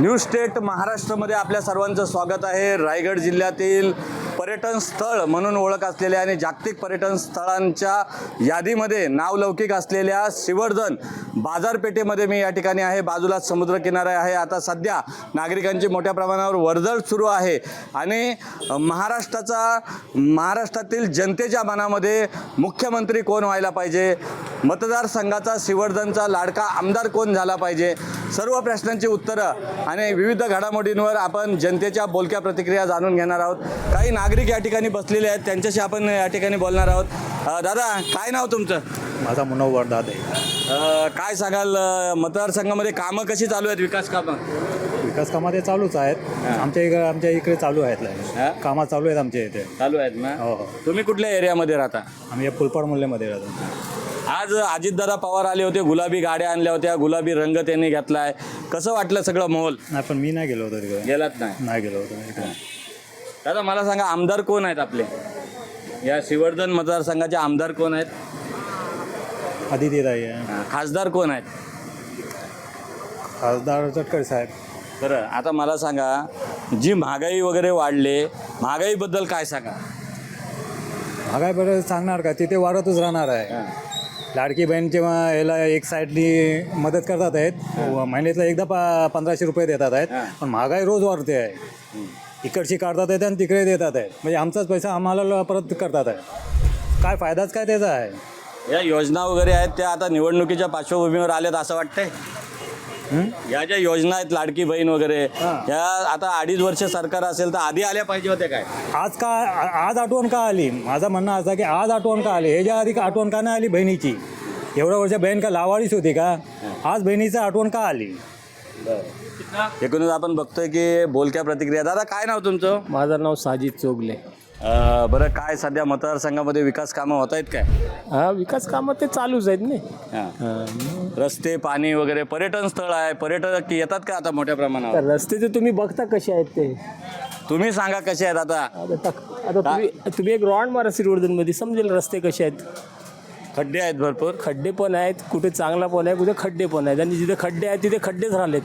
New state महाराष्ट्रामध्ये आपल्या सर्वांचं स्वागत आहे. रायगड जिल्ह्यातील पर्यटन स्थळ म्हणून ओळख असलेल्या आणि जागतिक पर्यटन स्थळांच्या यादीमध्ये नावलौकिक असलेल्या शिवर्धन बाजारपेठेमध्ये मी या ठिकाणी आहे. बाजूला समुद्रकिनारा आहे. आता सध्या नागरिकांची मोठ्या प्रमाणावर वर्दळ सुरू आहे. आणि महाराष्ट्राचा महाराष्ट्रातील जनतेच्या मनामध्ये मुख्यमंत्री कोण व्हायला पाहिजे? मतदारसंघाचा शिवर्धनचा लाडका आमदार कोण झाला पाहिजे? सर्व प्रश्नांची उत्तरं आणि विविध घडामोडींवर आपण जनतेच्या बोलक्या प्रतिक्रिया जाणून घेणार आहोत. काही नागरिक या ठिकाणी बसलेले आहेत. त्यांच्याशी आपण या ठिकाणी बोलणार आहोत. अ, दादा काय नाव तुमचं? माझा मनोहर दादा. अ, काय सांगाल? अ, मतदारसंघामध्ये कामं कशी चालू आहेत? विकास कामं? विकास कामात चालूच आहेत. आमच्या इकडे आमच्या इकडे चालू आहेत. हा? कामं चालू आहेत आमच्या इथे. चालू आहेत ना? हो. हो तुम्ही कुठल्या एरियामध्ये राहता? आम्ही या फुलपाड मूल्यमध्ये राहतो. आज अजितदादा पवार आले होते गुलाबी गाड्या आणल्या होत्या गुलाबी रंग त्यांनी घेतलाय. कसं वाटलं सगळं माहोल? नाही पण मी नाही गेलो होतो तिकडे. गेलात नाही? नाही गेलो होतो. इकडे. दादा मला सांगा आमदार कोण आहेत आपले? या श्रीवर्धन मतदारसंघाचे आमदार कोण आहेत? आदिती आहे हा, खासदार कोण आहेत? खासदार चटकर साहेब. बरं आता मला सांगा जी महागाई वगैरे वाढले महागाईबद्दल काय सांगा? महागाई बरं सांगणार का? तिथे वाढतच राहणार आहे. लाडकी बहीणचे मग याला एक साईडनी मदत करतात आहेत व महिन्यातला एकदा प पंधराशे रुपये देतात आहेत. पण महागाई रोज वाढते आहे. इकडची काढतात आहेत आणि तिकडे देतात आहेत म्हणजे आमचाच पैसा आम्हाला परत करतात आहे. काय फायदाच काय त्याचा आहे? या योजना वगैरे आहेत त्या आता निवडणुकीच्या पार्श्वभूमीवर आल्यात असं वाटतंय. हं? या ज्या योजना आहेत लाडकी बहीण वगैरे. या आता अडीच वर्ष सरकार असेल तर आधी आल्या पाहिजे होत्या काय? आज का आज आठवण का आली? माझं म्हणणं असं की आज आठवण का आली? ह्याच्या आधी आठवण का नाही आली बहिणीची? एवढ्या वर्ष बहीण का लावाडीच होती का? आज बहिणीचं आठवण का आली? एकूणच आपण बघतोय की बोलक्या प्रतिक्रिया. दादा काय नाव तुमचं? माझं नाव साजिद चोगले. अं, बरं काय सध्या मतदारसंघामध्ये विकास कामं होत आहेत काय? हा विकास कामं ते चालूच आहेत ना. हां. हा. रस्ते पाणी वगैरे पर्यटन स्थळ आहे. पर्यटक येतात का आता मोठ्या प्रमाणावर? तर रस्ते तर तुम्ही बघता कसे आहेत ते. तुम्ही सांगा कसे आहेत आता? आता तक- आता तुम्ही तुम्ही एक राऊंड मारा श्रीवर्धनमध्ये समजेल रस्ते कसे आहेत. खड्डे आहेत भरपूर. खड्डे पण आहेत कुठे चांगला पण आहे कुठे खड्डे पण आहेत. आणि जिथे खड्डे आहेत तिथे खड्डेच राहिलेत.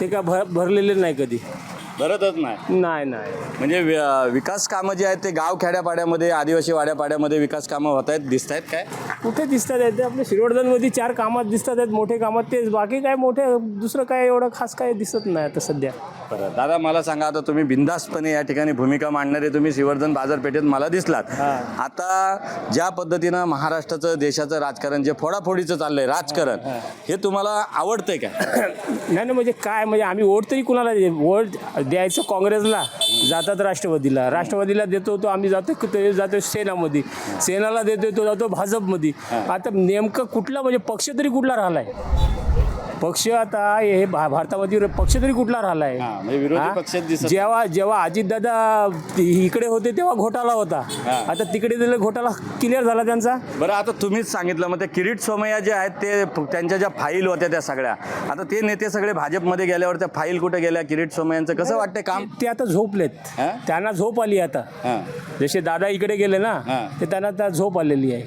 ते काय भर भरलेले नाही कधी. भरतच नाही. नाही नाही. म्हणजे वि- विकास कामं जे आहेत ते गाव खेड्यापाड्यामध्ये आदिवासी वाड्यापाड्यामध्ये विकास कामं होत आहेत दिसत आहेत काय? कुठे दिसतात आहेत? ते आपल्या श्रीवर्धनमध्ये चार कामात दिसतात आहेत मोठे कामात तेच. बाकी काय मोठे दुसरं काय एवढं खास काय दिसत नाही आता सध्या. बरं. दादा मला सांगा आता तुम्ही बिंदास्तपणे या ठिकाणी भूमिका मांडणारे तुम्ही श्रीवर्धन बाजारपेठेत मला दिसलात. आता ज्या पद्धतीनं महाराष्ट्राचं देशाचं राजकारण जे फोडाफोडीचं चाललंय राजकारण हे. तुम्हाला आवडतंय का नाही नाही म्हणजे काय म्हणजे आम्ही वोट तरी कुणाला दे- वोट द्यायचं काँग्रेसला जातात राष्ट्रवादीला. राष्ट्रवादीला देतो तो आम्ही जातो ते जातो सेनामध्ये. सेनाला देतो तो जातो भाजपमध्ये. आता नेमकं कुठला म्हणजे पक्ष तरी कुठला राहिलाय? पक्ष आता हे भा- भारतामध्ये पक्ष तरी कुठला राहिलाय? हा, म्हणजे विरोधी हा? पक्षात दिसत जेव्हा जेव्हा अजितदादा ति- इकडे होते तेव्हा घोटाळा होता. हा. आता तिकडे दिलं घोटाळा क्लिअर झाला त्यांचा? बरं आता तुम्हीच सांगितलं मग ते किरीट सोमय्या जे आहेत ते त्यांच्या ज्या फाईल होत्या त्या सगळ्या आता ते नेते सगळे भाजपमध्ये गेल्यावर त्या फाईल कुठे गेल्या किरीट सोमय्यांचं? कसं वाटतंय काम? ते आता झोपलेत. हा? त्यांना झोप आली आता. हां. जसे दादा इकडे गेले ना हां. ते त्यांना त्या झोप आलेली आहे.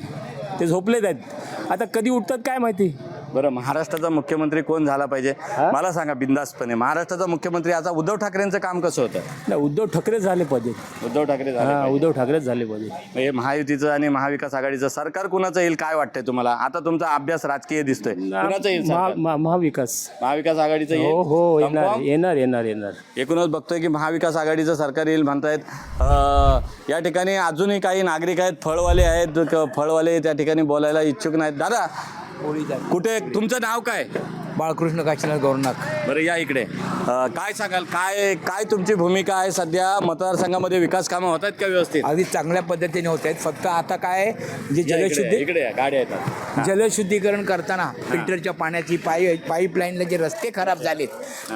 ते झोपलेत आहेत. आता कधी उठतात काय माहिती? बरं महाराष्ट्राचा मुख्यमंत्री कोण झाला पाहिजे? मला सांगा बिंदासपणे महाराष्ट्राचा मुख्यमंत्री आता उद्धव ठाकरेंचं काम कसं होतं? नाही उद्धव ठाकरे झाले पाहिजे. उद्धव ठाकरे झाले हा. उद्धव ठाकरेच झाले पाहिजे. हे महायुतीचं आणि महाविकास आघाडीचं सरकार कुणाचं येईल काय वाटतंय तुम्हाला? आता तुमचा अभ्यास राजकीय दिसतोय. कुणाचं येईल महा- सरकार? महा- महाविकास. महाविकास आघाडीचं हो येईल. हो येणार Confirm? येणार येणार येणार. एकूणच बघतोय की महाविकास आघाडीचं सरकार येईल म्हणतायत. अं, या ठिकाणी अजूनही काही नागरिक आहेत फळवाले आहेत क- फळवाले त्या ठिकाणी बोलायला इच्छुक नाहीत. दादा कुठे तुमचं नाव काय? बाळकृष्ण काशीनाथ गौरनाथ. बरं या इकडे. अं, काय सांगाल काय काय तुमची भूमिका आहे सध्या? मतदारसंघामध्ये विकास कामं होत आहेत का व्यवस्थित? अगदी चांगल्या पद्धतीने होत आहेत. फक्त आता काय आहे, जे या इकडे, जलशुद्धी इकडे या, गाड्या येतात. जलशुद्धीकरण करताना फिल्टरच्या पाण्याची पाई पाईपलाईनला जे रस्ते खराब झालेत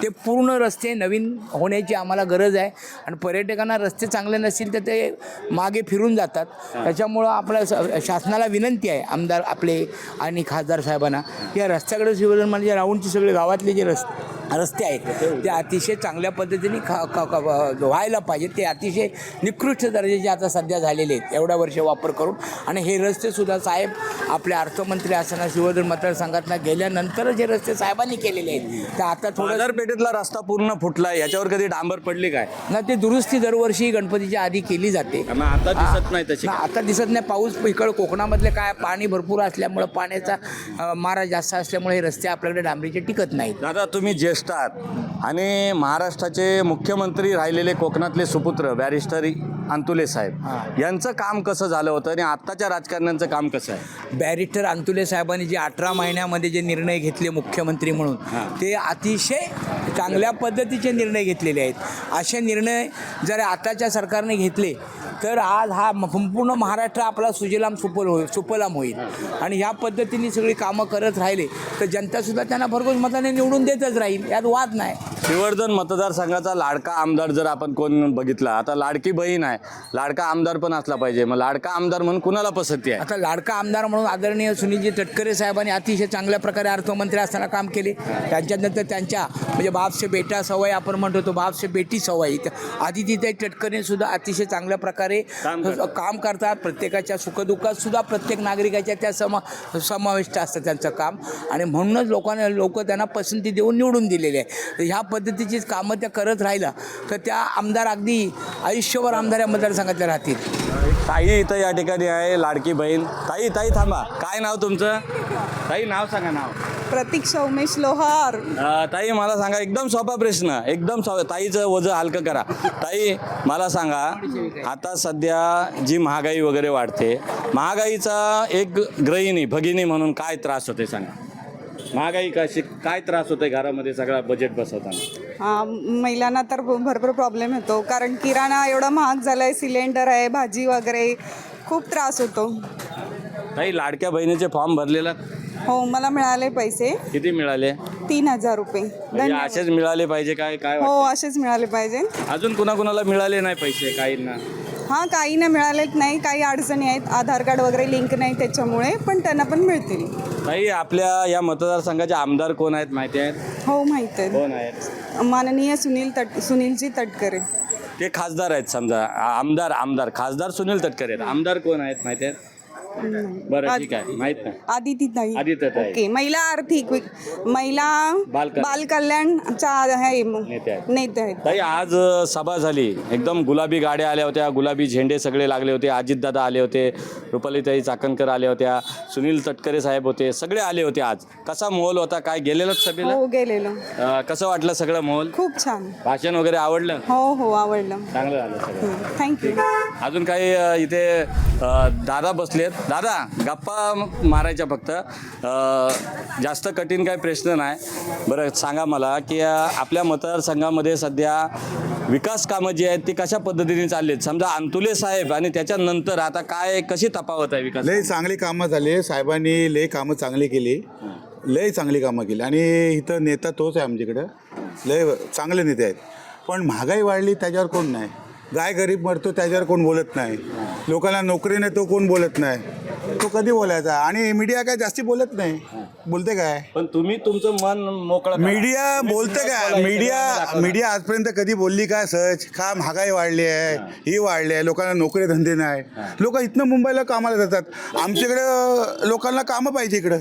ते पूर्ण रस्ते नवीन होण्याची आम्हाला गरज आहे. आणि पर्यटकांना रस्ते चांगले नसतील तर ते मागे फिरून जातात. त्याच्यामुळं आपल्या स- शासनाला विनंती आहे आमदार आपले आणि खासदार साहेबांना या रस्त्याकडे शिवजन म्हणजे राऊंडचे सगळे गावातले जे रस्ते रस्ते आहेत ते अतिशय चांगल्या पद्धतीने ख ख- ख- व्हायला पाहिजे ते अतिशय निकृष्ट दर्जाचे आता सध्या झालेले आहेत एवढ्या वर्ष वापर करून. आणि हे रस्तेसुद्धा साहेब आपले अर्थमंत्री असताना शिवधन मतदारसंघातनं गेल्यानंतर जे रस्ते साहेबांनी केलेले आहेत ते आता थोडं बाजारपेठेतला रस्ता पूर्ण फुटलाय याच्यावर कधी डांबर पडली काय? ना ते दुरुस्ती दरवर्षी गणपतीच्या आधी केली जाते. आता दिसत नाही तशी. आता दिसत नाही. पाऊस इकडं कोकणामधले काय पाणी भरपूर असल्यामुळं पाण्याचा मारा जास्त असल्यामुळे हे रस्ते आपल्याकडे डांबरीचे टिकत नाहीत. दादा तुम्ही ज्येष्ठ आहात आणि महाराष्ट्राचे मुख्यमंत्री राहिलेले कोकणातले सुपुत्र बॅरिस्टर अंतुले साहेब यांचं काम कसं झालं होतं आणि आत्ताच्या राजकारण्यांचं काम कसं आहे? बॅरिस्टर अंतुले साहेबांनी जे अठरा महिन्यामध्ये जे निर्णय घेतले मुख्यमंत्री म्हणून ते अतिशय चांगल्या पद्धतीचे निर्णय घेतलेले आहेत. असे निर्णय जर आताच्या सरकारने घेतले तर आज हा संपूर्ण महाराष्ट्र आपला सुजलाम सुफल होईल सुफलाम होईल. आणि ह्या पद्धतीने सगळी कामं करत राहिले तर जनतासुद्धा त्यांना भरघोस मताने निवडून देतच राहील यात वाद नाही. श्रीवर्धन मतदारसंघाचा लाडका आमदार जर आपण कोण बघितला आता लाडकी बहीण आहे लाडका आमदार पण असला पाहिजे मग लाडका आमदार म्हणून कुणाला पसंती आहे? आता लाडका आमदार म्हणून आदरणीय सुनीलजी तटकरे साहेबांनी अतिशय चांगल्या प्रकारे अर्थमंत्री असताना काम केले. त्यांच्यानंतर त्यांच्या म्हणजे बापसे बेटा सवय आपण म्हणतो तो बापसे बेटी सवय. आदितीताई तटकरे सुद्धा अतिशय चांगल्या प्रकारे काम करतात. काम करतात. प्रत्येकाच्या सुखदुःखात सुद्धा प्रत्येक नागरिकाच्या त्या समा समाविष्ट असतं त्यांचं काम. आणि म्हणूनच लोकांना लोक त्यांना पसंती देऊन निवडून दिलेले आहे. तर ह्या पद्धतीची कामं त्या करत राहिला तर त्या आमदार अगदी आयुष्यभर आमदार या मतदारसंघातल्या राहतील. ताई इथं या ठिकाणी आहे लाडकी बहीण. ताई ताई थांबा. काय नाव तुमचं? ताई नाव सांगा नाव. प्रतीक्षा उमेश लोहार. ताई मला सांगा एकदम सोपा प्रश्न एकदम सोपा ताईचं वजन हलकं करा. ताई मला सांगा आता सध्या जी महागाई वगैरे वाढते महागाईचा एक गृहिणी भगिनी म्हणून काय त्रास होते सांगा? महागाई कशी काय त्रास होते घरामध्ये सगळा बजेट बसवताना? हा, महिलांना तर भरपूर प्रॉब्लेम होतो कारण किराणा एवढा महाग झाला आहे सिलेंडर आहे भाजी वगैरे खूप त्रास होतो. ताई लाडक्या बहिणीचे फॉर्म भरलेला? हो मला मिळाले पैसे. किती मिळाले? तीन हजार रुपये. म्हणजे धन्यवाद. असेच मिळाले पाहिजे काय काय हो वाटतं? असेच मिळाले पाहिजे. अजून कुणाकुणाला मिळाले नाही पैसे काहींना? हां काहींना मिळालेत नाही काही अडचणी आहेत आधार कार्ड वगैरे लिंक नाही त्याच्यामुळे पण त्यांना पण मिळतील. ताई आपल्या या मतदारसंघाचे आमदार कोण आहेत माहिती आहेत? हो माहीत आहे कोण आहेत? माननीय सुनील तट सुनीलजी तटकरे. ते खासदार आहेत समजा. आ- आमदार आमदार. खासदार सुनील तटकरे आहेत. आमदार कोण आहेत माहिती आहेत? बरं ठीक आहे. माहीत नाही. आदिती ताई आदित्यताई. ओके महिला आर्थिक विक- महिला बालकल्याण. बालकल्याणचा आहे नेते आहेत. नेते आहेत. ताई आज अ, सभा झाली. एकदम गुलाबी गाड्या आल्या होत्या गुलाबी झेंडे सगळे लागले होते अजितदादा आले होते रुपालीताई चाकणकर आल्या होत्या सुनील तटकरे साहेब होते सगळे आले होते आज. कसा मोल होता काय गेलेलं सभेला? हो गेलेलो. अ, कसं वाटलं सगळं मोल खूप छान. भाषण वगैरे आवडलं? हो हो आवडलं. चांगलं झालं सगळं. थँक्यू अजून काही अ, इथे अ, दादा बसलेत. दादा गप्पा मारायच्या फक्त. अ, जास्त कठीण काही प्रश्न नाही. बरं सांगा मला की अ, आपल्या मतदारसंघामध्ये सध्या विकास कामं जी आहेत ती कशा पद्धतीने चालली आहेत समजा अंतुले साहेब आणि त्याच्यानंतर आता काय कशी तपावत आहे विकास लय चांगली कामं झाली. साहेबांनी लय कामं चांगली केली. लय चांगली कामं केली. आणि इथं नेता तोच आहे आमच्याकडं. लय चांगले नेते आहेत. पण महागाई वाढली त्याच्यावर कोण नाही. गाय गरीब मरतो त्याच्यावर कोण बोलत नाही. लोकांना नोकरी नाही तो कोण बोलत नाही. तो कधी बोलायचा? आणि मीडिया काय जास्ती बोलत नाही. बोलते काय? पण तुम्ही तुमचं मन मोकळं. मीडिया बोलते काय? मीडिया. मीडिया आजपर्यंत कधी बोलली काय सहज. का महागाई वाढली आहे? ही. वाढली आहे. लोकांना नोकरी धंदे नाही. लोक इथनं मुंबईला कामाला जातात. आमच्याकडं लोकांना कामं पाहिजे इकडं.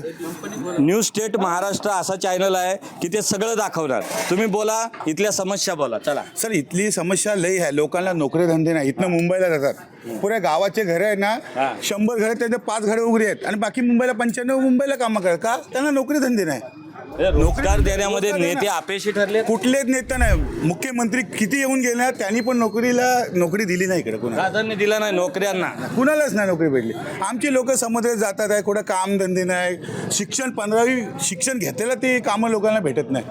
न्यूज स्टेट महाराष्ट्र असा चॅनल आहे की ते सगळं दाखवणार. तुम्ही बोला इथल्या समस्या बोला. चला. सर इथली समस्या लई आहे. लोकांना नोकरी धंदे नाही. इथनं मुंबईला जातात. पुऱ्या गावाचे घरं आहे. ना शंभर घरं त्यांचे पाच घरं उघडी आहेत. आणि बाकी मुंबईला पंच्याण्णव मुंबईला कामं करतात. का? त्यांना नोकरी धंदे नाही रोजगार देण्यामध्ये नेते. अपयशी ठरले कुठलेच नेते नाही. मुख्यमंत्री किती येऊन गेले त्यांनी पण नोकरीला नोकरी दिली नाही इकडे कोणाला. दिलं नाही नोकऱ्यांना. कुणालाच नाही नोकरी भेटली. आमची लोक समुद्रात जातात आहे कुठं काम धंदे नाही. शिक्षण पंधरावी शिक्षण घेतलेलं ते कामं लोकांना भेटत नाही.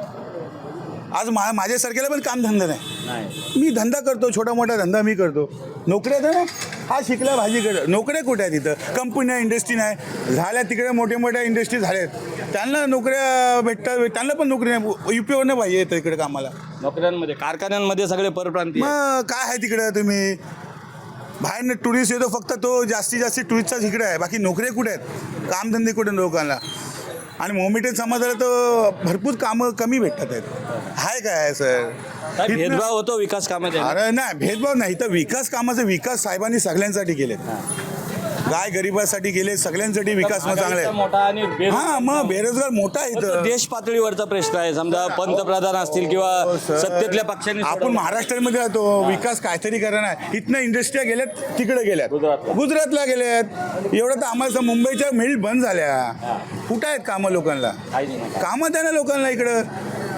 आज मा माझ्यासारख्याला पण कामधंदा नाही. नाही. मी धंदा करतो छोटा मोठा धंदा मी करतो. नोकऱ्या तर ना हा शिकला भाजी कर नोकऱ्या कुठे आहेत तिथं कंपन्या इंडस्ट्री नाही. झाल्या तिकडे मोठ्या मोठ्या इंडस्ट्री झाल्यात त्यांना नोकऱ्या भेटतात त्यांना पण नोकरी नाही. युपीवरनं पाहिजे येतं इकडे कामाला. नोकऱ्यांमध्ये कारखान्यांमध्ये सगळे परप्रांतीय मग काय आहे तिकडं तुम्ही? बाहेरनं टुरिस्ट येतो फक्त तो जास्तीत जास्त टुरिस्टचाच इकडे आहे. बाकी नोकऱ्या कुठे आहेत? कामधंदे कुठे लोकांना? आणि मोमिटेन समाजाला तर भरपूर कामं कमी भेटतात आहेत. हाय काय सर? काय भेदभाव होतो विकास कामात अरे नाही भेदभाव नाही. तर विकास कामाचे विकास साहेबांनी सगळ्यांसाठी केले गाय गरिबासाठी केले सगळ्यांसाठी विकास मग चांगले आहे. मोठा आणि बेरोजगार- हा मग बेरोजगार मोठा आहे तो इथं. देश पातळीवरचा प्रश्न आहे. समजा पंतप्रधान असतील किंवा सत्तेतल्या पक्षांनी आपण. महाराष्ट्रामध्ये राहतो. विकास काहीतरी करणार इथनं इंडस्ट्रिया गेल्यात तिकडे गेल्यात. गुजरातला. गुजरातला गेल्यात. एवढं तर आम्हाला मुंबईच्या मिल बंद झाल्या. कुठं आहेत कामं लोकांना. कामं द्या ना लोकांना इकडं.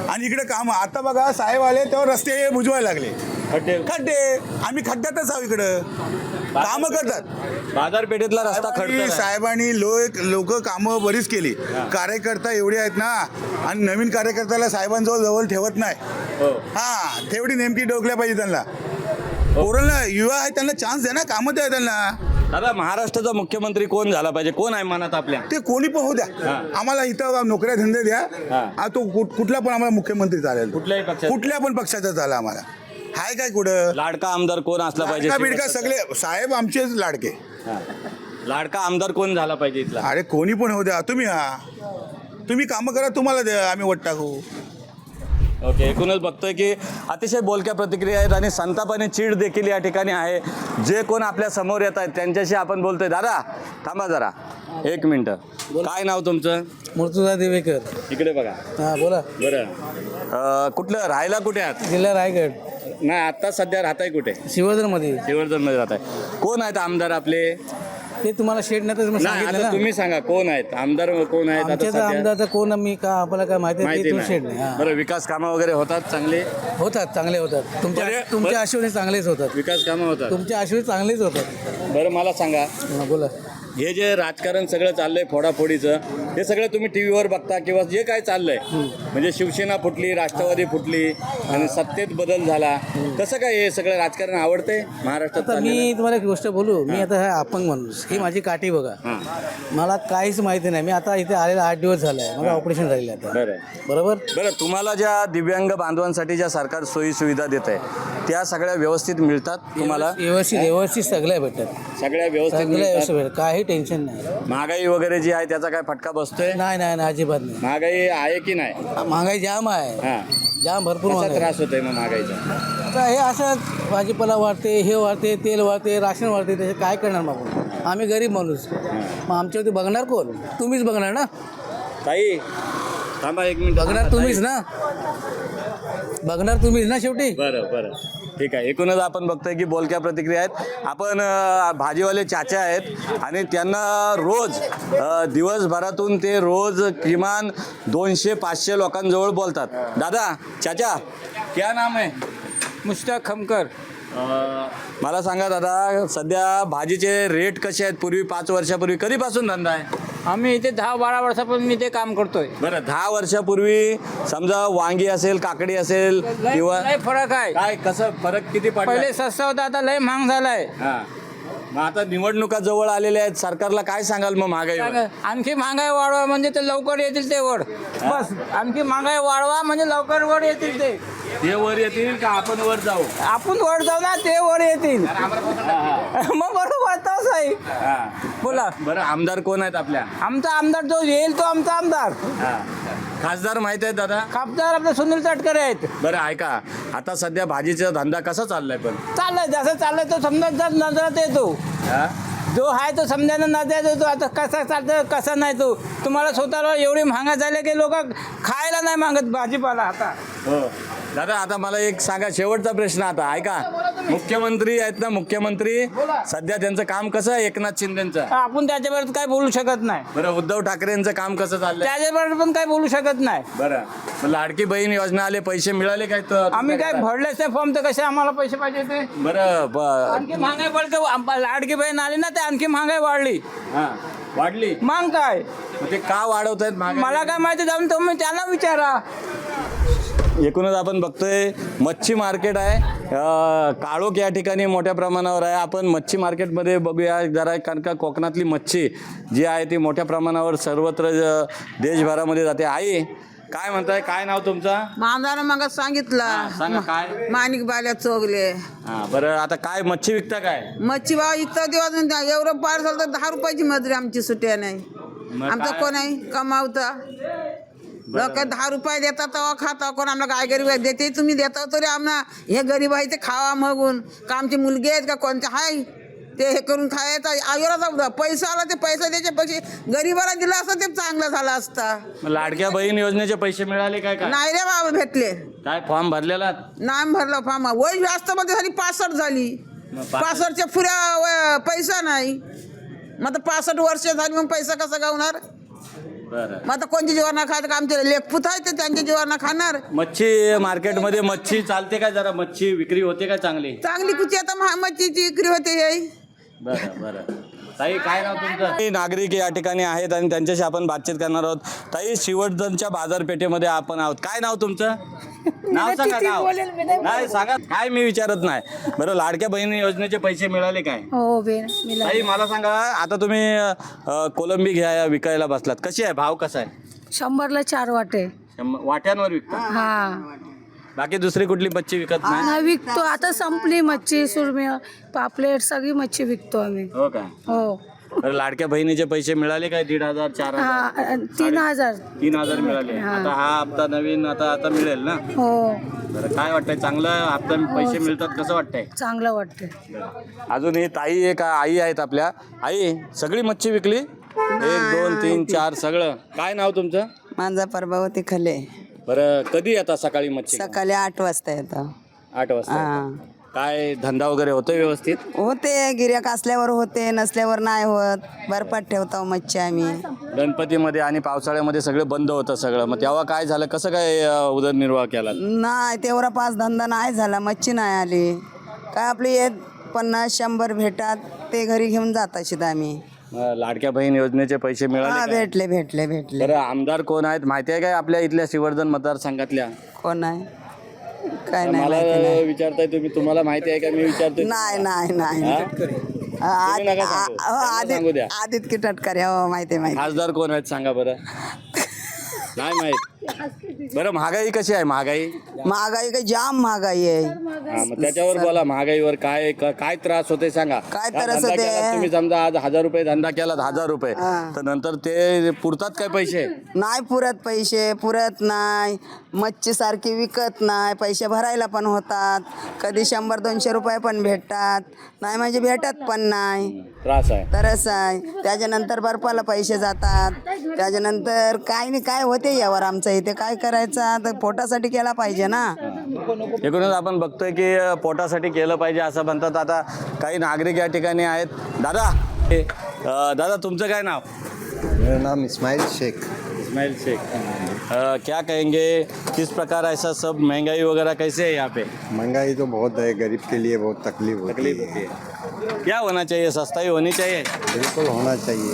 आणि इकडे कामं. आता बघा साहेब आले तेव्हा रस्ते बुजवायला लागले. खड्डे. खड्डे. आम्ही खड्ड्यातच आहोत इकडं. कामं करतात. बाजारपेठेतला रस्ता आहे. साहेबांनी लोक लोक कामं बरीच केली. कार्यकर्ता एवढे आहेत ना आणि नवीन कार्यकर्त्याला साहेबांजवळ जवळ ठेवत नाही. हो. हा तेवढी नेमकी डोकल्या पाहिजे त्यांना. पोरांना युवा आहे त्यांना चान्स द्या ना कामं द्या त्यांना. दादा महाराष्ट्राचा मुख्यमंत्री कोण झाला पाहिजे? कोण आहे मनात आपल्या? ते कोणी पण होऊ द्या. आम्हाला इथं नोकऱ्या धंदे द्या. हा. आ, तो कुठ- कुठला पण आम्हाला मुख्यमंत्री चालेल. कुठल्याही पक्षाचा. कुठल्या पण पक्षाचा झाला आम्हाला. हाय काय कुठं? लाडका आमदार कोण असला पाहिजे लाडका बिडका सगळे साहेब आमचेच लाडके. हा. लाडका आमदार कोण झाला पाहिजे इथला? अरे कोणी पण होऊ द्या. तुम्ही हा. तुम्ही कामं करा तुम्हाला द्या. आम्ही वोट टाकू. ओके एकूणच बघतोय की अतिशय बोलक्या प्रतिक्रिया आहेत आणि संताप आणि चीड देखील या ठिकाणी आहे. जे कोण आपल्यासमोर येत आहेत त्यांच्याशी आपण बोलतोय. दादा थांबा जरा. एक मिनटं. काय नाव तुमचं? मृत्यूदा देवेकर. इकडे बघा. हां बोला. बरं. अं, कुठलं? राहायला कुठे आहात? जिल्हा रायगड. नाही आता सध्या राहताय कुठे? शिवदरमध्ये मध्ये राहताय. कोण आहेत आमदार आपले? ते तुम्हाला शेड नाही नाही सांगितलं आता ना. तुम्ही सांगा कोण आहेत? आमदार कोण आहेत आता आमच्या तर सध्या? आमदार कोण मी का आपल्याला काय माहिती आहे? माहिती ते तू शेड नाही नाही हां. बरं विकास कामं वगैरे होतात चांगले? होतात चांगले होतात. तुमच्या बरे- तुमच्या आशिवाने चांगलेच होतात. विकास कामं होतात. तुमच्या आशिवाने चांगलेच होतात. बरं मला सांगा. हां, बोला. हे जे राजकारण सगळं चाललंय फोडाफोडीचं हे सगळं तुम्ही टी व्हीवर बघता किंवा जे काय चाललंय. म्हणजे शिवसेना फुटली राष्ट्रवादी फुटली आणि सत्तेत बदल झाला. कसं काय हे सगळं राजकारण आवडते महाराष्ट्रात? मी तुम्हाला एक गोष्ट बोलू. मी आता हा अपंग माणूस ही माझी काठी बघा. मला काहीच माहिती नाही. मी आता इथे आलेला आठ दिवस झाला आहे मला ऑपरेशन झालेलं आहे आता. बरं. बरोबर? बरं तुम्हाला ज्या दिव्यांग बांधवांसाठी ज्या सरकार सोयी सुविधा देत आहे त्या सगळ्या व्यवस्थित मिळतात तुम्हाला? व्यवस्थित व्यवस्थित सगळ्या भेटतात. सगळ्या व्यवस्थित सगळ्या व्यवस्थित मिळतात भेटतात. काही टेन्शन नाही. महागाई वगैरे जी आहे त्याचा काय फटका बसतोय? नाही नाही नाही, अजिबात नाही. महागाई आहे की नाही? महागाई जाम आहे. हा. जाम भरपूर कसा महागाई त्रास होतोय मग महागाईचा? आता हे असं भाजीपाला वाढते हे वाढते तेल वाढते राशन वाढते त्याचे काय करणार मग आपण? आम्ही गरीब माणूस. मग आमच्यावरती बघणार कोण? तुम्हीच बघणार ना? ताई थांबा एक मिनिट. बघणार तुम्हीच ना? बघणार तुम्हीच ना शेवटी? बरं बरं. ठीक आहे. एकूणच आपण बघतोय की बोलक्या प्रतिक्रिया आहेत. आपण अ, भाजीवाले चाचा आहेत आणि त्यांना रोज अ, दिवसभरातून ते रोज किमान दोनशे पाचशे लोकांजवळ बोलतात. दादा चाचा क्या नाम आहे मुश्ताक खमकर. मला सांगा दादा सध्या भाजीचे रेट कसे आहेत? पूर्वी पाच वर्षापूर्वी कधीपासून धंदा आहे? आम्ही इथे दहा बारा वर्षापासून मी ते काम करतोय. बरं दहा वर्षापूर्वी समजा वांगी असेल काकडी असेल किंवा लय फरक आहे. काय कसं फरक किती पडला पहिले स्वस्त होता आता लय महाग झालाय. हा. मग आता निवडणुका जवळ आलेल्या आहेत सरकारला काय सांगाल मग महागाई आणखी महागाई वाढवा म्हणजे ते लवकर येतील ते वर बस. आणखी महागाई वाढवा म्हणजे लवकर वर येतील ते. ते वर येतील का आपण वर जाऊ? आपण वर जाऊ ना ते वर येतील. मग बरोबर तसं आहे. बोला. बरं आमदार कोण आहेत आपल्या? आमचा आमदार जो येईल तो आमचा आमदार. खासदार माहीत आहे दादा? खासदार आपले सुनील तटकरे आहेत. बरं ऐका. आता सध्या भाजीचा धंदा कसा चाललाय पण? चाललंय जसं चाललंय तो समजा जर नजरात येतो. हा? जो आहे तो समजायला नजरात येतो. आता कसा चालतं कसा नाही तो? तुम्हाला स्वतःला एवढी महागा झाले की लोक खायला नाही मागत भाजीपाला आता. हो. दादा आता मला एक सांगा शेवटचा प्रश्न आता ऐका. मुख्यमंत्री आहेत ना मुख्यमंत्री. सध्या त्यांचं काम कसं आहे एकनाथ शिंदेचं? आपण त्याच्यावर काय बोलू शकत नाही. बरं उद्धव ठाकरेंचं काम कसं चाललंय? त्याच्यावर पण काय बोलू शकत नाही. बरं. मग लाडकी बहीण योजना आले पैसे मिळाले काय तर? आम्ही काय भरलेच नाही फॉर्म तर कसे आम्हाला पैसे पाहिजे ते बरं ब- आणखी महागाई पडते आम- लाडकी बहीण आली ना ते आणखी महागाई वाढली. हा वाढली. मग काय? मग ते का वाढवत आहेत मला काय माहिती जाऊन तुम्ही त्यांना विचारा. एकूणच आपण बघतोय मच्छी मार्केट आहे. काळोख या ठिकाणी मोठ्या प्रमाणावर आहे. आपण मच्छी मार्केटमध्ये बघूया जरा कारण का कोकणातली मच्छी जी आहे ती मोठ्या प्रमाणावर सर्वत्र देशभरामध्ये जाते. आई काय म्हणताय? काय नाव तुमचं? मामदार मग सांगितलं. सांगा काय? माणिक बाल्या चोगले. हा बरं आता काय मच्छी विकता काय? मच्छी भाव इतका दिवस एवढं पार झालं तर दहा रुपयाची मजुरी आमची सुट्या नाही. मग आमचं काय? कोण आहे? कमावता. लोक दहा रुपये देतात तेव्हा खाता कोण आम्हाला काय गरीब देते तुम्ही देता तरी आम्हाला हे गरीब आहे ते खावा मगून. का आमचे मुलगे आहेत का कोणते हाय. ते हे करून खायचं आईवरा पैसा आला ते पैसा द्यायच्यापेक्षा गरीबाला दिला असता ते चांगलं झालं असता. लाडक्या बहीण योजनेचे पैसे मिळाले काय काय? नाही रे बाबा भेटले. काय फॉर्म भरलेला? नाम भरलं फार्मा. वय जास्त मध्ये झाली पासष्ट झाली. पासष्टच्या पुऱ्या पैसा नाही. मग पासष्ट वर्ष झाली मग पैसा कसा गावणार? बरं. मग आता कोणच्या जीवाना खायचं का? आमचे लेखपूत आहे ते त्यांच्या जीवाना खाणार. मच्छी मार्केटमध्ये मच्छी चालते का जरा? मच्छी विक्री होते का चांगली? चांगली कुची आता महा- मच्छीची विक्री होते हे. बरं बरं. ताई काय नाव तुमचं? काही नागरिक या ठिकाणी आहेत आणि त्यांच्याशी आपण बातचीत करणार आहोत. ताई शिवडजनच्या बाजारपेठेमध्ये आपण आहोत. काय नाव तुमचं? नाव सांगा नाव. नाही सांगा. काय मी विचारत नाही. बरं लाडक्या बहिणी योजनेचे पैसे मिळाले काय? हो बेन मिला ताई मला सांगा आता तुम्ही अ, कोलंबी घ्या विकायला बसलात. कशी आहे? भाव कसा आहे? शंभरला चार वाटे. शंभर- वाट्यांवर विकता? हा. बाकी दुसरी कुठली मच्छी विकत नाही? विकतो. आता संपली मच्छी सुरमी पापलेट सगळी मच्छी विकतो आम्ही. हो का? हो. तर लाडक्या बहिणीचे पैसे मिळाले काय? दीड हजार चार हजार? हा तीन हजार. तीन हजार मिळाले. आता हा हप्ता नवीन आता आता मिळेल ना? हो. बरं काय वाटतंय? चांगलं हप्ता पैसे मिळतात कसं वाटतंय? चांगलं वाटते अजून ही ताई एक आई आहेत आपल्या. आई सगळी मच्छी विकली? एक दोन तीन चार सगळं. काय नाव तुमचं? माझा प्रभावती खले. बरं कधी येतात सकाळी मच्छी सकाळी आठ वाजता येतं आठ वाजता काय धंदा वगैरे होतोय व्यवस्थित? होते गिऱ्हाईक असल्यावर होते नसल्यावर नाही होत. बर्फात ठेवतो मच्छी आम्ही. गणपतीमध्ये आणि पावसाळ्यामध्ये सगळं बंद होतं सगळं. मग तेव्हा काय झालं? कसं काय अं, उदरनिर्वाह केला? नाही तेवढा पाच धंदा नाही झाला. मच्छी नाही आली. काय आपली हे पन्नास शंभर भेटात ते घरी घेऊन जात अशीत आम्ही. लाडक्या बहीण योजनेचे पैसे हा मिळाले? भेटले भेटले भेटले. बरं आमदार कोण आहेत? माहिती आहे काय आपल्या इथल्या शिवर्धन मतदारसंघातल्या? कोण आहे? काय नाही मला माहिती नाही. विचारताय तुम्ही तुम्हाला माहिती आहे का? मी विचारतोय. नाही नाही नाही. हा? आ- तुम्ही नका आ- सांगू. आ- त्यांना आदित- सांगू द्या. आदित्य टटकर हो माहिती आहे, माहिती खासदार कोण आहेत सांगा बरं. नाही माहीत. बरं महागाई कशी आहे महागाई? महागाई काय जाम महागाई आहे. हा, मग त्याच्यावर बोला महागाईवर काय क- काय त्रास होते सांगा. काय हा त्रास धंदा होते? तुम्ही समजा आज हजार रुपये धंदा केलात हजार रुपये. हा. तर नंतर ते पुरतात काय पैसे? नाही पुरत पैसे पुरत नाही. मच्छी सारखी विकत नाही. पैसे भरायला पण होतात. कधी शंभर दोनशे रुपये पण भेटतात. नाही म्हणजे भेटत पण नाही. त्रास आहे. तरच आहे. त्याच्यानंतर बर्फाला पैसे जातात. त्याच्यानंतर काय नाही काय होते यावर आमचं इथे काय करायचं? तर पोटासाठी केला पाहिजे ना. एकूणच आपण बघतोय की पोटासाठी केलं पाहिजे असं म्हणतात. आता काही नागरिक या ठिकाणी आहेत. दादा हे, अ, दादा तुमचं काय नाव? मेरा नाम इस्माइल शेख। इस्माइल शेख. क्या कहेंगे? किस प्रकार ऐसा सब महंगाई वगैरह कैसे है यहाँ पे? महंगाई तो बहुत है गरीब के लिए बहुत तकलीफ होती तकलीफ होती है। क्या होना चाहिए? सस्ताई होनी चाहिए? बिल्कुल होना चाहिए।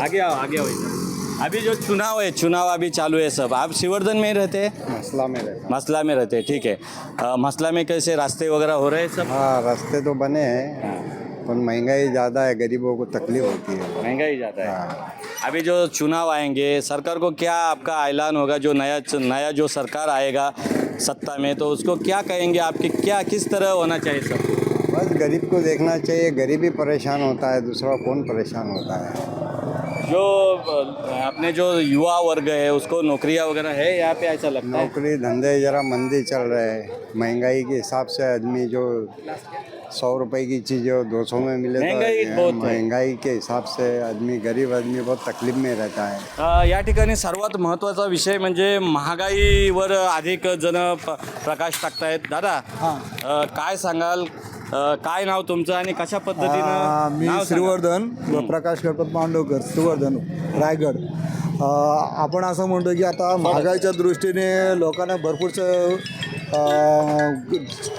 आगे आओ आगे आओ इधर। अभी जो चुनाव है चुनाव अभी चालू है सब। आप शिवर्धन में ही रहते हैं? मसला में रहता मसला में रहते हैं ठीक है। अ, मसला में कैसे रास्ते वगैरह हो रहे हैं सब? हाँ रास्ते तो बने हैं पर महँगाई ज़्यादा है गरीबों को तकलीफ़ होती है। महँगाई ज़्यादा है। हाँ। अभी जो चुनाव आएँगे सरकार को क्या आपका ऐलान होगा जो नया नया जो सरकार आएगा सत्ता में तो उसको क्या कहेंगे आपकी क्या किस तरह होना चाहिए सब? बस गरीब को देखना चाहिए गरीब ही परेशान होता है दूसरा कौन परेशान होता है? जो अपने जो युवा वर्ग है उसको नौकरियां वगैरह है यहाँ पे ऐसा लगता है? नौकरी धंधे जरा मंदी चल रहे हैं। महंगाई के हिसाब से आदमी जो सौ रुपए की चीज़ जो दो सौ में मिले महंगाई तो बहुत। महंगाई के हिसाब से आदमी गरीब आदमी बहुत तकलीफ में रहता है। या ठिकाणी सर्वात महत्त्वाचा विषय म्हणजे महागाईवर अधिक जण प्रकाश टाकतायत. दादा काय सांगाल? अ, काय नाव तुमचं आणि कशा आ, पद्धतीनं मी नाव सांगा. श्रीवर्धन व प्रकाश गणपत मांडवकर श्रीवर्धन रायगड. आ, आपण असं म्हणतो की आता महागाईच्या दृष्टीने लोकांना भरपूरचं आ,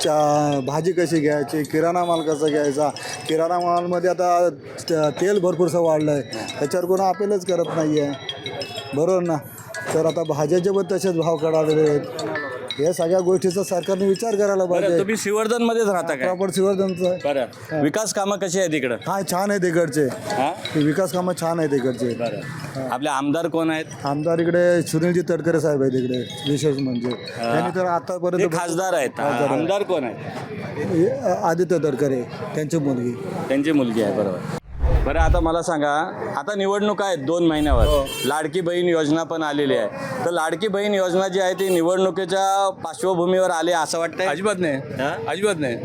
चा- भाजी कशी घ्यायची किराणा माल कसा घ्यायचा किराणा मालमध्ये आता त- तेल भरपूरसं वाढलं आहे त्याच्यावर कोण अपेलच करत नाही आहे बरोबर ना? तर आता भाज्याचे पण तसेच भाव कडालेले आहेत. या सगळ्या गोष्टीचा सरकारने विचार करायला बरं पाहिजे. तुम्ही श्रीवर्धन मध्येच राहता काय? प्रॉपर आहे. बरं. विकास कामं कशी आहेत इकडं? हा छान आहे तिकडचे हा? विकास कामं छान आहे तिकडचे बरं. आपले आमदार कोण आहेत? आमदार इकडे सुनीलजी तटकरे साहेब आहेत इकडे विशेष म्हणजे. त्यांनी तर ते आतापर्यंत खासदार आहेत. आमदार कोण आहेत? हे आदित्य तटकरे त्यांची मुलगी. त्यांची मुलगी आहे बरोबर. बरं आता मला सांगा आता निवडणुका आहेत दोन महिन्यावर. लाडकी बहीण योजना पण आलेली आहे. तर लाडकी बहीण योजना जी आहे ती निवडणुकीच्या पार्श्वभूमीवर आली असं वाटतंय? अजिबात नाही. हा? अजिबात नाही.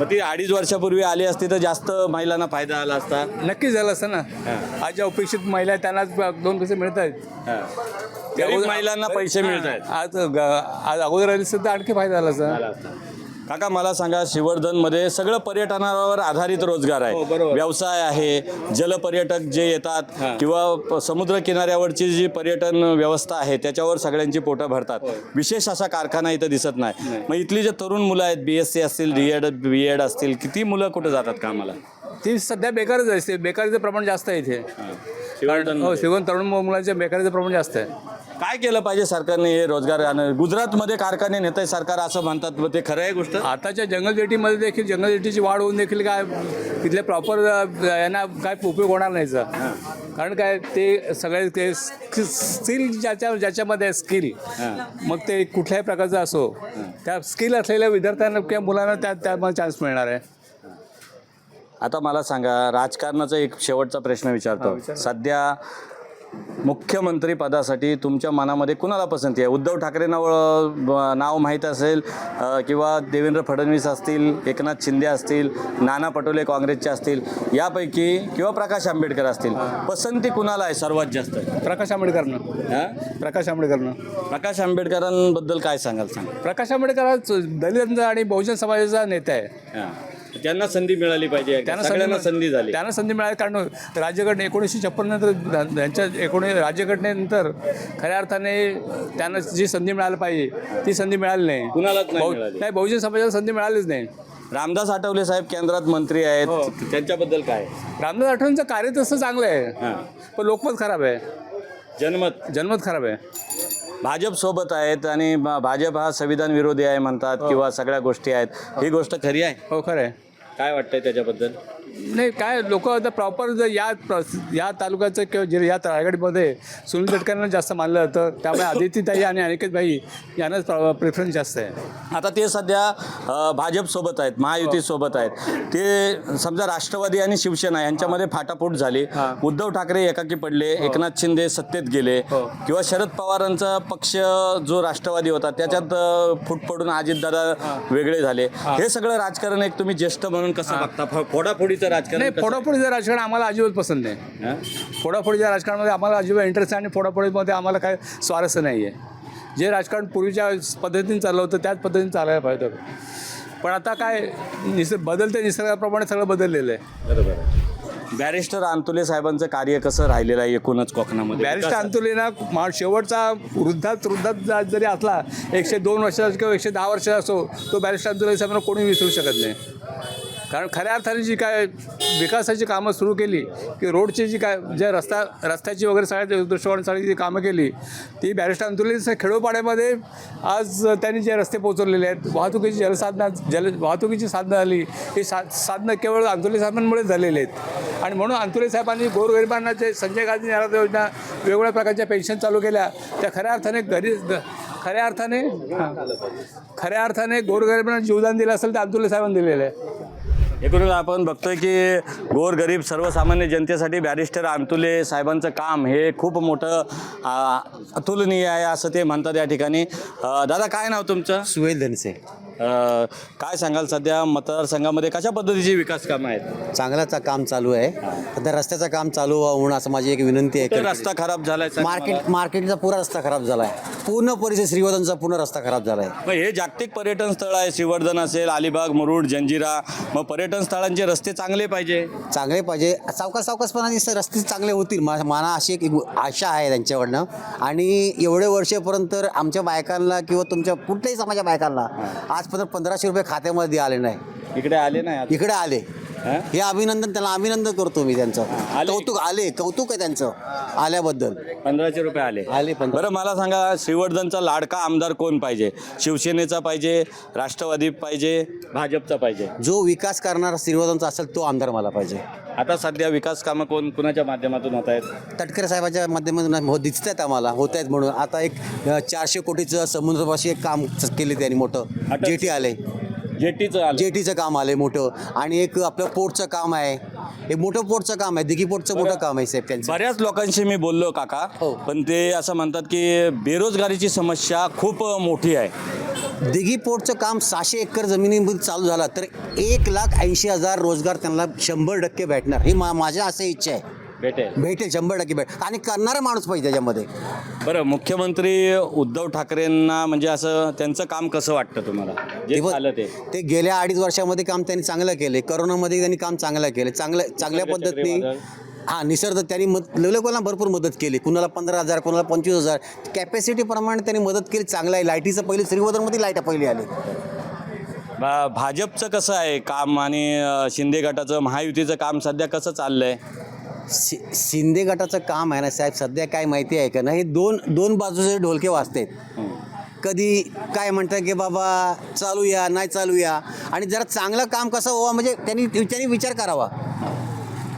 मग ती अडीच वर्षापूर्वी आली असती तर जास्त महिलांना फायदा आला असता? नक्कीच झालं असतं ना. आज ज्या अपेक्षित महिला आहेत त्यांना दोन पैसे मिळत आहेत. महिलांना पैसे मिळत आहेत. आज आज अगोदर आली असतं तर आणखी फायदा झाला असता. काका मला सांगा शिवर्धनमध्ये सगळं पर्यटनावर आधारित रोजगार आहे. व्यवसाय आहे जलपर्यटक जे येतात किंवा प- समुद्र किनाऱ्यावरची जी पर्यटन व्यवस्था आहे त्याच्यावर सगळ्यांची पोटं भरतात. विशेष असा कारखाना इथं दिसत नाही. मग इथली जे तरुण मुलं आहेत बी एस सी असतील डी एड बी एड असतील किती मुलं कुठं जातात कामाला? ती सध्या बेकारच असते बेकारीचं प्रमाण जास्त आहे इथे. शिवर्धन हो शिवण तरुण मुलांच्या बेकारीचं प्रमाण जास्त आहे. काय केलं पाहिजे सरकारने हे रोजगार गुजरातमध्ये कारखाने नेत आहे सरकार असं म्हणतात मग ते खरं आहे गोष्ट? आताच्या जंगल जेटीमध्ये देखील जंगल जेटीची वाढ होऊन देखील काय तिथले प्रॉपर यांना काय उपयोग होणार नाही याचा. कारण काय ते सगळे ते स्किल ज्याच्या ज्याच्यामध्ये स्किल मग ते कुठल्याही प्रकारचं असो त्या स्किल असलेल्या विद्यार्थ्यांना किंवा मुलांना त्या त्यामध्ये चान्स मिळणार आहे. आता मला सांगा राजकारणाचा एक शेवटचा प्रश्न विचारतो. सध्या मुख्यमंत्री पदासाठी तुमच्या मनामध्ये कुणाला पसंती आहे? उद्धव ठाकरेंना ओळ- ब- नाव माहीत असेल किंवा देवेंद्र फडणवीस असतील एकनाथ शिंदे असतील नाना पटोले काँग्रेसचे असतील यापैकी किंवा प्रकाश आंबेडकर असतील पसंती कुणाला आहे सर्वात जास्त? प्रकाश आंबेडकरनं. हा? प्रकाश आंबेडकरनं. प्रकाश आंबेडकरांबद्दल काय सांगाल सांग? प्रकाश आंबेडकर हा दलित आणि बहुजन समाजाचा नेता आहे. त्यांना संधी मिळाली पाहिजे त्यांना सगळ्यांना संधी झाली. त्यांना संधी मिळाली कारण राज्यघटना एकोणीसशे छप्पन्न नंतर त्यांच्या एकोणी राज्यघटनेनंतर खऱ्या अर्थाने त्यांना जी संधी मिळायला पाहिजे ती संधी मिळाली नाही. कुणालाच नाही बहुजन समाजाला संधी मिळालीच नाही. रामदास आठवले साहेब केंद्रात मंत्री आहेत. त्यांच्याबद्दल काय? रामदास आठवणचं कार्य तसं चांगलं आहे. हां. पण लोकमत खराब आहे. जनमत. जनमत खराब आहे. भाजप सोबत आहेत आणि भाजप हा संविधान विरोधी आहे म्हणतात किंवा सगळ्या गोष्टी आहेत. ही गोष्ट खरी आहे? हो खरं आहे. काय वाटतंय त्याच्याबद्दल? नाही काय लोक आता प्रॉपर जर या या तालुक्याचं किंवा जे या रायगडमध्ये सुनील तटकरांना जास्त मानलं जातं त्यामुळे आदित्यताई आणि अनिकेत भाई यांनाच प्रेफरन्स जास्त आहे. आता ते सध्या भाजपसोबत आहेत महायुतीसोबत आहेत. ते समजा राष्ट्रवादी आणि शिवसेना यांच्यामध्ये फाटाफूट झाली. उद्धव ठाकरे एकाकी पडले एकनाथ शिंदे सत्तेत गेले. किंवा शरद पवारांचा पक्ष जो राष्ट्रवादी होता त्याच्यात अ, फूट पडून अजितदादा वेगळे झाले. हे. सगळं राजकारण एक तुम्ही ज्येष्ठ म्हणून कसं बघता? फ- फोडाफोडीचं राजकारण नाही कसं? फोडाफोडीचं राजकारण आम्हाला अजिबात पसंत नाही. हा? फोडाफोडीच्या राजकारणामध्ये आम्हाला अजिबात इंटरेस्ट आहे आणि फोडाफोडीमध्ये आम्हाला काय स्वारस्य नाही आहे जे राजकारण पूर्वीच्या पद्धतीने चाललं होतं त्याच पद्धतीने चालायला पाहिजे होतं. पण आता काय निस बदलते निसर्गाप्रमाणे सगळं बदललेलं आहे. बरोबर आहे. बॅरिस्टर अंतुले साहेबांचं कार्य कसं राहिलेलं आहे एकूणच कोकणामध्ये? बॅरिस्टर अंतुलीना मा शेवटचा वृद्धात वृद्धात जा- जरी असला एकशे दोन वर्षाचा किंवा एकशे दहा वर्षाचा असो तो बॅरिस्टर अंतुले साहेबांना कोणी विसरू शकत नाही. कारण खऱ्या अर्थाने जी काय विकासाची कामं सुरू केली की रोडची जी काय जे रस्ता रस्त्याची वगैरे सगळ्या दृष्टिकोनासाठी जी कामं केली ती बॅरिस्टर अंतुले खेडोपाड्यामध्ये आज त्यांनी जे रस्ते पोचवलेले आहेत वाहतुकीची जलसाधना जल वाहतुकीची साधनं झाली ही सा साधनं केवळ अंतुले साहेबांमुळेच झालेले आहेत. आणि म्हणून अंतुले साहेबांनी गोरगरिबांना जे संजय गांधी निराधार योजना वेगवेगळ्या प्रकारच्या पेन्शन चालू केल्या त्या खऱ्या अर्थाने गरीब खऱ्या अर्थाने खऱ्या अर्थाने गोरगरिबांना जीवदान दिलं असेल तर अंतुले साहेबांनी दिलेलं आहे. एकूणच आपण बघतोय की गोरगरीब सर्वसामान्य जनतेसाठी बॅरिस्टर आमतुले साहेबांचं काम हे खूप मोठं अतुलनीय आहे असं ते म्हणतात या ठिकाणी. दादा काय नाव तुमचं? सुहेल धनसे. अ, काय सांगाल सध्या? मतदारसंघामध्ये कशा पद्धतीची विकास कामं आहेत? चांगलाचा काम चालू आहे. सध्या रस्त्याचं काम चालू व्हावं असं माझी एक विनंती तर आहे रस्ता खराब झालाय. मार्केट मार्केटचा पुरा रस्ता खराब झाला आहे पूर्ण परिसर श्रीवर्धनचा पूर्ण रस्ता खराब झाला आहे मग हे जागतिक पर्यटन स्थळ आहे श्रीवर्धन असेल अलिबाग मुरुड जंजिरा मग पर्यटन स्थळांचे रस्ते चांगले पाहिजे? चांगले पाहिजे. सावकाश सावकाशपणा दिसतं रस्ते चांगले होतील. मा मला अशी एक आशा आहे त्यांच्याकडनं. आणि एवढे वर्षापर्यंत आमच्या बायकांना किंवा तुमच्या कुठल्याही समाजा बायकांना आजपर्यंत पंधराशे रुपये खात्यामध्ये आले नाही इकडे आले नाही आता. इकडे आले हा? हे अभिनंदन त्यांना अभिनंदन करतो मी त्यांचं. आले? कौतुक आले? कौतुक आहे त्यांचं. आल्याबद्दल. पंधराशे रुपये आले. आले पण बरं मला सांगा श्रीवर्धनचा लाडका आमदार कोण पाहिजे? शिवसेनेचा पाहिजे राष्ट्रवादी पाहिजे भाजपचा पाहिजे? जो विकास करणारा श्रीवर्धनचा असेल तो आमदार मला पाहिजे. आता सध्या विकास कामं कोण कुणाच्या माध्यमातून होत आहेत? तटकरे साहेबाच्या माध्यमातून हो दिसत आहेत आम्हाला होत आहेत म्हणून. आता एक अ, चारशे कोटीचं समुद्रपाशी एक काम केले त्यांनी मोठं. अटक- जेटी आले जेटीचं जेटीचं काम आले मोठं. आणि एक आपलं पोर्टचं काम आहे. हे मोठं पोटचं काम आहे. दिघी पोटचं मोठं काम आहे साहेब त्यांचं. बऱ्याच लोकांशी मी बोललो काका. पण ते असं म्हणतात की बेरोजगारीची समस्या खूप मोठी आहे. दिघी पोर्टचं काम सहाशे एकर जमिनीमध्ये चालू झाला तर एक लाख ऐंशी हजार रोजगार त्यांना शंभर टक्के भेटणार. ही मा माझ्या असं इच्छा आहे. भेटेल. भेटेल शंभर टक्के भेट आणि करणारा माणूस पाहिजे त्याच्यामध्ये. बरं मुख्यमंत्री उद्धव ठाकरेंना म्हणजे असं त्यांचं काम कसं वाटतं तुम्हाला? जे ते बघ, झालं ते. ते गेल्या अडीच वर्षामध्ये काम त्यांनी चांगलं केले. करोनामध्ये त्यांनी काम चांगलं केलं. चांगलं चांगल्या पद्धतीने. हां निसर्ग त्यांनी मद लोकांना भरपूर मदत केली. कुणाला पंधरा हजार कुणाला पंचवीस हजार. कॅपॅसिटीप्रमाणे त्यांनी मदत केली चांगलं आहे. लाईटीचं पहिले श्रीवर्धनमध्ये लाइट पहिली आली. भा- भाजपचं कसं आहे? काम आणि अं, शिंदे गटाचं महायुतीचं काम सध्या कसं चाललंय? शि शिंदे गटाचं काम आहे ना साहेब सध्या काय माहिती आहे का? ना हे दोन दोन बाजूचे ढोलके वाजतात. कधी काय म्हणतात की बाबा चालूया नाही चालूया. आणि जरा चांगलं काम कसं व्हावं म्हणजे त्यांनी त्यांनी विचार करावा.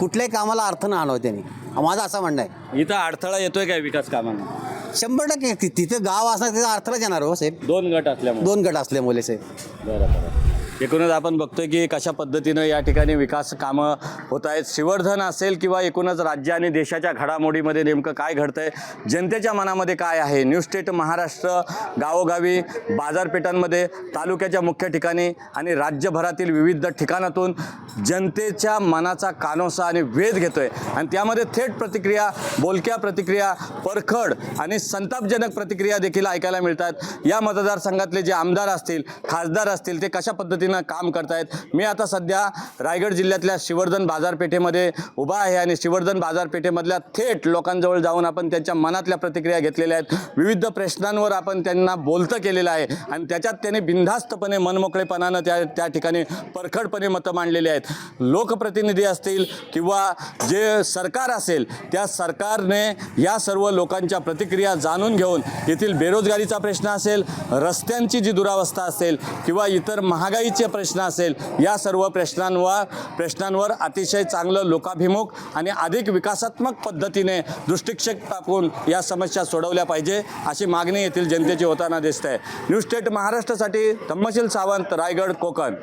कुठल्याही कामाला अर्थ न आणावं त्यांनी. माझं असं म्हणणं आहे. इथं अडथळा येतोय काय विकास कामांना? शंभर टक्के. तिथं गाव असणार तिथं अर्थलाच येणार हो साहेब. दोन गट असल्यामुळे. दोन गट असल्यामुळे साहेब. बरं बरं. एकूणच आपण बघतोय की कशा पद्धतीनं या ठिकाणी विकास कामं होत आहेत. शिवर्धन असेल किंवा एकूणच राज्य आणि देशाच्या घडामोडीमध्ये नेमकं काय घडतंय जनतेच्या मनामध्ये काय आहे? न्यू स्टेट महाराष्ट्र गावोगावी बाजारपेठांमध्ये तालुक्याच्या मुख्य ठिकाणी आणि राज्यभरातील विविध ठिकाणातून जनतेच्या मनाचा कानोसा आणि वेध घेतोय. आणि त्यामध्ये थेट प्रतिक्रिया बोलक्या प्रतिक्रिया परखड आणि संतापजनक प्रतिक्रिया देखील ऐकायला मिळतात. या मतदारसंघातले जे आमदार असतील खासदार असतील ते कशा पद्धतीनं काम करतायत. मी आता सध्या रायगड जिल्ह्यातल्या शिवर्धन बाजारपेठेमध्ये उभा आहे आणि शिवर्धन बाजारपेठेमधल्या थेट लोकांजवळ जाऊन आपण त्यांच्या मनातल्या प्रतिक्रिया घेतलेल्या आहेत. विविध प्रश्नांवर आपण त्यांना बोलतं केलेलं आहे आणि त्याच्यात त्यांनी बिनधास्तपणे मनमोकळेपणानं त्या त्या ठिकाणी परखडपणे मतं मांडलेली आहेत. लोकप्रतिनिधी असतील किंवा जे सरकार असेल त्या सरकारने या सर्व लोकांच्या प्रतिक्रिया जाणून घेऊन येथील बेरोजगारीचा प्रश्न असेल रस्त्यांची जी दुरावस्था असेल किंवा इतर महागाईची प्रश्न असेल. या सर्व प्रश्नांवर प्रश्नांवर अतिशय चांगलं लोकाभिमुख आणि अधिक विकासात्मक पद्धतीने दृष्टिक्षेप टाकून या समस्या सोडवल्या पाहिजे अशी मागणी येथील जनतेची होताना दिसते. न्यू स्टेट महाराष्ट्रासाठी धम्मशील सावंत रायगड कोकण.